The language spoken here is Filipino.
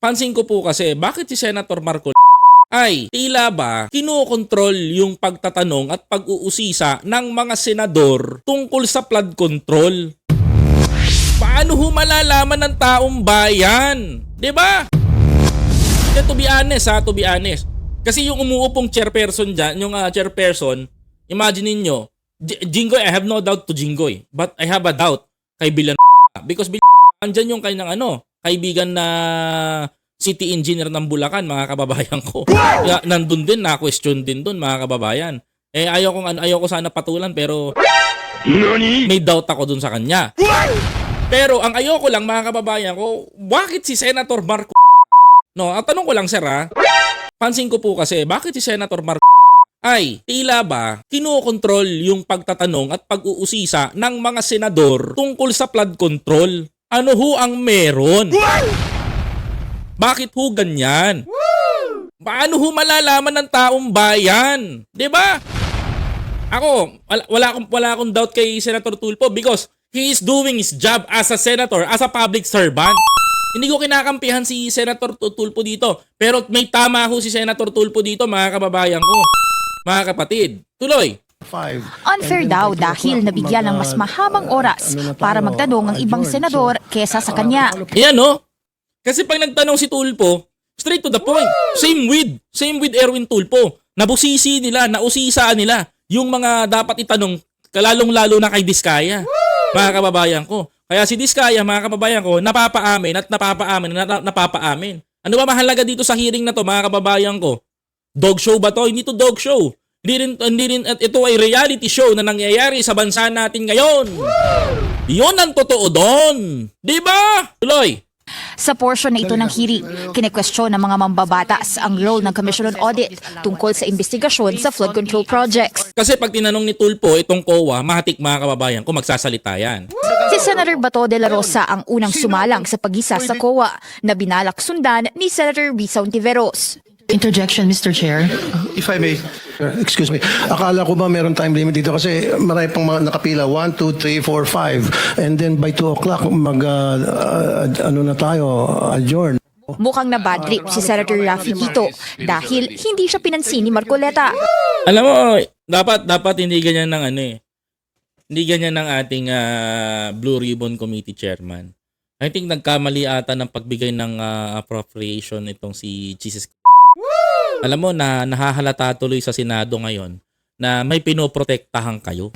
Pansin ko po kasi, bakit si Senator Marco ay tila ba kinokontrol yung pagtatanong at pag-uusisa ng mga senador tungkol sa flood control? Paano ho malalaman ng taong bayan? ba? Kaya to be honest ha, to be honest. Kasi yung umuupong chairperson dyan, yung ah, chairperson, imagine ninyo, J- Jinggoy, I have no doubt to Jinggoy. But I have a doubt kay Bilan Because Bilan andyan yung kanyang ano, kaibigan na city engineer ng Bulacan, mga kababayan ko. Kaya nandun din, na-question din dun, mga kababayan. Eh, ayaw ko, ayaw ko sana patulan, pero may doubt ako dun sa kanya. Pero ang ayoko lang mga kababayan ko, bakit si Senator Marco No, ang tanong ko lang sir ha, pansin ko po kasi bakit si Senator Marco ay tila ba kinokontrol yung pagtatanong at pag-uusisa ng mga senador tungkol sa flood control? Ano ho ang meron? Bakit ho ganyan? Paano ho malalaman ng taong bayan? 'Di ba? Ako, wala, wala akong wala akong doubt kay Senator Tulfo because he is doing his job as a senator, as a public servant. Hindi ko kinakampihan si Senator Tu- Tulfo dito. Pero may tama ho si Senator Tulfo dito, mga kababayan ko. Mga kapatid. Tuloy. Unfair daw dahil nabigyan ng mas mahabang uh, oras ano para magtanong ang ibang adjourn. senador kesa sa uh, kanya. Ayan no. Kasi pag nagtanong si Tulfo, straight to the point. Same with, same with Erwin Tulfo. Nabusisi nila, nausisaan nila yung mga dapat itanong, kalalong-lalo na kay Diskaya. Mga kababayan ko. Kaya si Diskaya, mga kababayan ko, napapaamin at napapaamin at na- napapaamin. Ano ba mahalaga dito sa hearing na to, mga kababayan ko? Dog show ba to? Hindi to dog show. Hindi rin, hindi rin, at ito ay reality show na nangyayari sa bansa natin ngayon. Yun ang totoo doon. Di ba? Tuloy. Sa portion na ito ng hearing, kinekwestiyon ng mga mambabatas ang role ng Commission on Audit tungkol sa investigasyon sa flood control projects. Kasi pag tinanong ni Tulpo itong COA, mahatik mga kababayan ko magsasalita yan. Si Senator Bato de la Rosa ang unang sumalang sa pagisa sa COA na binalak sundan ni Senator Risa Ontiveros. Interjection, Mr. Chair. If I may, excuse me, akala ko ba meron time limit dito kasi marami pang mga nakapila, 1, 2, 3, 4, 5, and then by 2 o'clock mag, uh, uh, ano na tayo, adjourn. Mukhang na bad trip si Senator Rafi Tito dahil hindi siya pinansin ni Marcoleta. Alam mo, dapat dapat hindi ganyan ng ano eh. Hindi ganyan ng ating ah, Blue Ribbon Committee Chairman. I think nagkamali ata ng pagbigay ng ah, appropriation itong si Jesus. Alam mo na nahahalata tuloy sa Senado ngayon na may pinoprotektahan kayo.